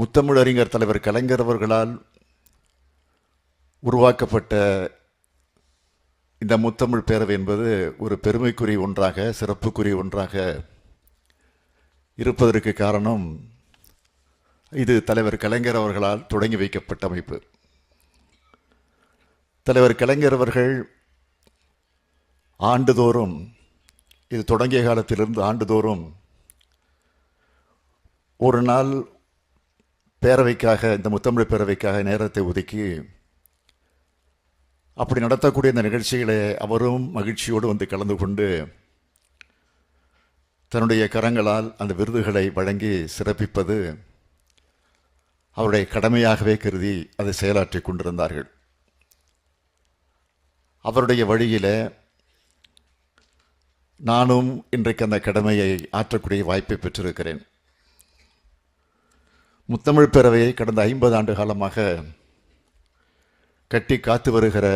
முத்தமிழ் அறிஞர் தலைவர் கலைஞர் அவர்களால் உருவாக்கப்பட்ட இந்த முத்தமிழ் பேரவை என்பது ஒரு பெருமைக்குரிய ஒன்றாக சிறப்புக்குரிய ஒன்றாக இருப்பதற்கு காரணம் இது தலைவர் கலைஞர் அவர்களால் தொடங்கி வைக்கப்பட்ட அமைப்பு. தலைவர் கலைஞர் அவர்கள் ஆண்டுதோறும் இது தொடங்கிய காலத்திலிருந்து ஆண்டுதோறும் ஒரு நாள் பேரவைக்காக இந்த முத்தமிழ் பேரவைக்காக நேரத்தை ஒதுக்கி அப்படி நடத்தக்கூடிய இந்த நிகழ்ச்சிகளை அவரும் மகிழ்ச்சியோடு வந்து கலந்து கொண்டு தன்னுடைய கரங்களால் அந்த விருதுகளை வழங்கி சிறப்பிப்பது அவருடைய கடமையாகவே கருதி அதை செயலாற்றிக் கொண்டிருந்தார்கள். அவருடைய வழியில் நானும் இன்றைக்கு அந்த கடமையை ஆற்றக்கூடிய வாய்ப்பை பெற்றிருக்கிறேன். முத்தமிழ் பேரவையை கடந்த ஐம்பது ஆண்டு காலமாக கட்டி காத்து வருகிற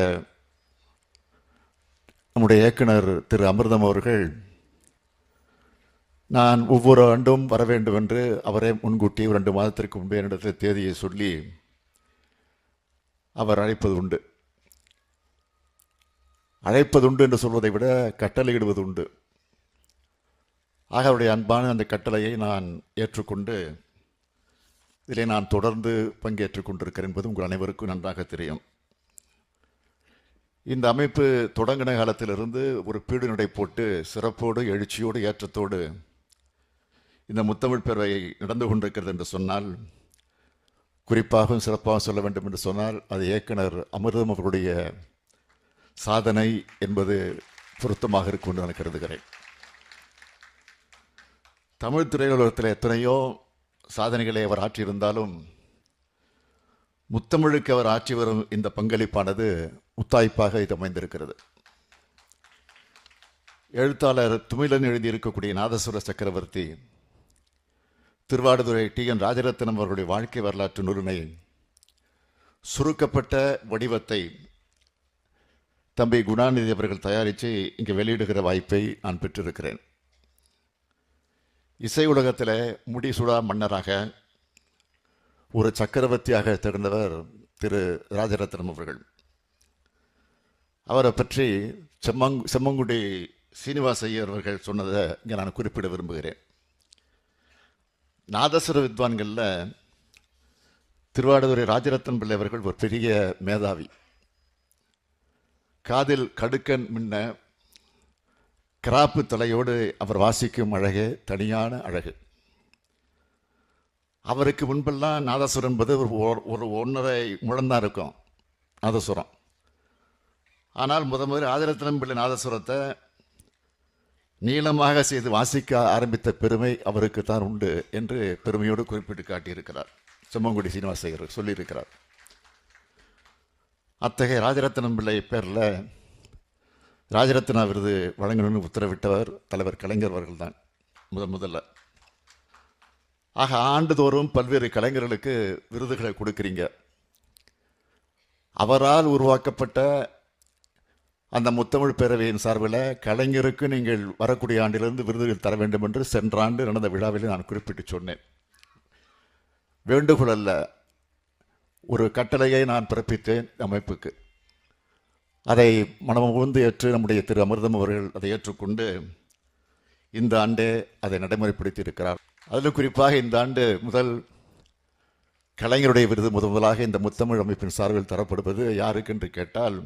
நம்முடைய இயக்குனர் திரு அமிர்தம் அவர்கள் நான் ஒவ்வொரு ஆண்டும் வர வேண்டும் என்று அவரே முன்கூட்டி இரண்டு மாதத்திற்கு முன்பே என்னிடத்தில் தேதியை சொல்லி அவர் அழைப்பது உண்டு. அழைப்பது உண்டு என்று சொல்வதை விட கட்டளையிடுவது உண்டு. ஆக அவருடைய அன்பான அந்த கட்டளையை நான் ஏற்றுக்கொண்டு இதிலே நான் தொடர்ந்து பங்கேற்றுக் கொண்டிருக்கிறேன் என்பது உங்கள் அனைவருக்கும் நன்றாக தெரியும். இந்த அமைப்பு தொடங்கின காலத்திலிருந்து ஒரு பீடு நடை போட்டு சிறப்போடு எழுச்சியோடு ஏற்றத்தோடு இந்த முத்தமிழ் பேரவை நடந்து கொண்டிருக்கிறது என்று சொன்னால் குறிப்பாகவும் சிறப்பாகவும் சொல்ல வேண்டும் என்று சொன்னால் அது இயக்குனர் அமிர்தம் அவர்களுடைய சாதனை என்பது பொருத்தமாக இருக்கும் என்று நான் கருதுகிறேன். தமிழ் திரையுலகத்தில் எத்தனையோ சாதனைகளை அவர் ஆற்றியிருந்தாலும் முத்தமிழுக்கு அவர் ஆற்றி வரும் இந்த பங்களிப்பானது முத்தாய்ப்பாக இது அமைந்திருக்கிறது. எழுத்தாளர் துமிலன் எழுதியிருக்கக்கூடிய நாதசுர சக்கரவர்த்தி திருவாடுதுறை டி. என். ராஜரத்னம் அவர்களுடைய வாழ்க்கை வரலாற்று நூலினை சுருக்கப்பட்ட வடிவத்தை தம்பி குணாநிதி அவர்கள் தயாரித்து இங்கே வெளியிடுகிற வாய்ப்பை நான் பெற்றிருக்கிறேன். இசை உலகத்தில் முடிசூடா மன்னராக ஒரு சக்கரவர்த்தியாக திகழ்ந்தவர் திரு ராஜரத்னம் அவர்கள். அவரை பற்றி செம்மங் செம்மங்குடி சீனிவாச ஐயர் அவர்கள் சொன்னதை இங்கே நான் குறிப்பிட விரும்புகிறேன். நாதஸ்வர வித்வான்களில் திருவாடுதுறை ராஜரத்னம் பிள்ளை அவர்கள் ஒரு பெரிய மேதாவி. காதில் கடுக்கன் முன்ன கிராப்பு தலையோடு அவர் வாசிக்கும் அழகு தனியான அழகு. அவருக்கு முன்பெல்லாம் நாதசுரம் என்பது ஒரு ஓ- ஒரு ஒன்றரை முழந்தான் இருக்கும் நாதசுரம் ஆனால் முத முதல் ஆதிரத்தினம் பிள்ளை நாதசுரத்தை நீளமாக செய்து வாசிக்க ஆரம்பித்த பெருமை அவருக்கு தான் உண்டு என்று பெருமையோடு குறிப்பிட்டு காட்டியிருக்கிறார். செம்மங்குடி சீனிவாசகர் சொல்லியிருக்கிறார். அத்தகைய ராஜரத்னம் பிள்ளை பேரில் ராஜரத்னா விருது வழங்கணும்னு உத்தரவிட்டவர் தலைவர் கலைஞர் அவர்கள் தான் முதன் முதல்ல. ஆக ஆண்டுதோறும் பல்வேறு கலைஞர்களுக்கு விருதுகளை கொடுக்குறீங்க. அவரால் உருவாக்கப்பட்ட அந்த முத்தமிழ் பேரவையின் சார்பில் கலைஞருக்கு நீங்கள் வரக்கூடிய ஆண்டிலிருந்து விருதுகள் தர வேண்டும் என்று சென்ற ஆண்டு நடந்த விழாவில் நான் குறிப்பிட்டு சொன்னேன். வேண்டுகோள் அல்ல ஒரு கட்டளையை நான் பிறப்பித்தேன் அமைப்புக்கு. அதை மனமுகந்து ஏற்று நம்முடைய திரு அமிர்தம் அவர்கள் அதை ஏற்றுக்கொண்டு இந்த ஆண்டே அதை நடைமுறைப்படுத்தி இருக்கிறார் அதில் குறிப்பாக இந்த ஆண்டு முதல் கலைஞருடைய விருது முதன் முதலாக இந்த முத்தமிழ் அமைப்பின் சார்பில் தரப்படுவது யாருக்கு என்று கேட்டால்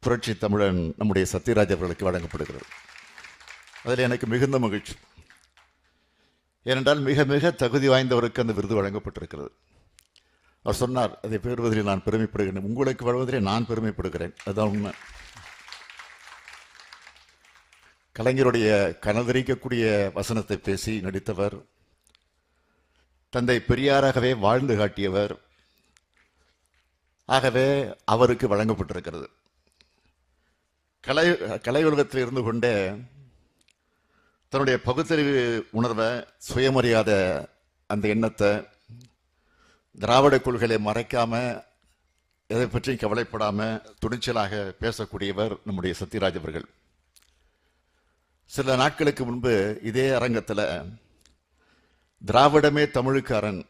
புரட்சி தமிழன் நம்முடைய சத்யராஜ் அவர்களுக்கு வழங்கப்படுகிறது. அதில் எனக்கு மிகுந்த மகிழ்ச்சி. ஏனென்றால் மிக மிக தகுதி வாய்ந்தவருக்கு அந்த விருது வழங்கப்பட்டிருக்கிறது. அவர் சொன்னார் அதை பெறுவதில் நான் பெருமைப்படுகிறேன். உங்களுக்கு வருவதிலே நான் பெருமைப்படுகிறேன். அதுதான் உண்மை. கலைஞருடைய கனதரிக்கக்கூடிய வசனத்தை பேசி நடித்தவர் தந்தை பெரியாராகவே வாழ்ந்து காட்டியவர் ஆகவே அவருக்கு வழங்கப்பட்டிருக்கிறது. கலை கலை உலகத்தில் இருந்து கொண்டே தன்னுடைய பகுத்தறிவு உணர்வை சுயமரியாதை அந்த எண்ணத்தை திராவிட கொள்கைகளை மறைக்காம எதை பற்றியும் கவலைப்படாம துணிச்சலாக பேசக்கூடியவர் நம்முடைய சத்யராஜ் அவர்கள். சில நாட்களுக்கு முன்பு இதே அரங்கத்தில் திராவிடமே தமிழுக்காரன்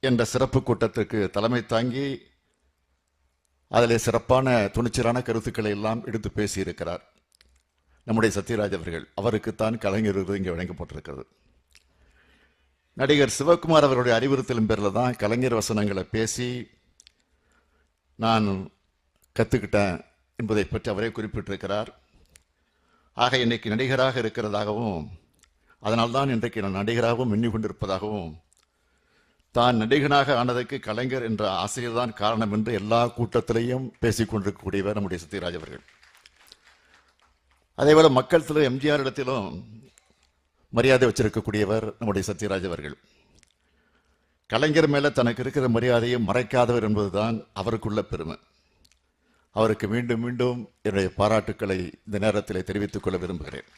என்ற சிறப்பு கூட்டத்திற்கு தலைமை தாங்கி அதில் சிறப்பான துணிச்சலான கருத்துக்களை எல்லாம் எடுத்து பேசியிருக்கிறார் நம்முடைய சத்யராஜ் அவர்கள். அவருக்குத்தான் கலைஞர் விருது இங்கே வழங்கப்பட்டிருக்கிறது. நடிகர் சிவகுமார் அவருடைய அறிவுறுத்தலும் பேரில் தான் கலைஞர் வசனங்களை பேசி நான் கற்றுக்கிட்டேன் என்பதை பற்றி அவரே குறிப்பிட்டிருக்கிறார். ஆக இன்றைக்கு நடிகராக இருக்கிறதாகவும் அதனால்தான் இன்றைக்கு நான் நடிகராகவும் மின்னி கொண்டிருப்பதாகவும் தான் நடிகனாக ஆனதற்கு கலைஞர் என்ற ஆசிரியர் தான் காரணம் என்று எல்லா கூட்டத்திலையும் பேசிக் கொண்டிருக்கக்கூடியவர் நம்முடைய சத்யராஜ் அவர்கள். அதேபோல மக்கள் திரு எம்ஜிஆர் இடத்திலும் மரியாதை வச்சிருக்கக்கூடியவர் நம்முடைய சத்யராஜ் அவர்கள். கலைஞர் மேல தனக்கு இருக்கிற மரியாதையை மறைக்காதவர் என்பதுதான் அவருக்குள்ள பெருமை. அவருக்கு மீண்டும் மீண்டும் என்னுடைய பாராட்டுக்களை இந்த நேரத்தில் தெரிவித்துக் கொள்ள விரும்புகிறேன்.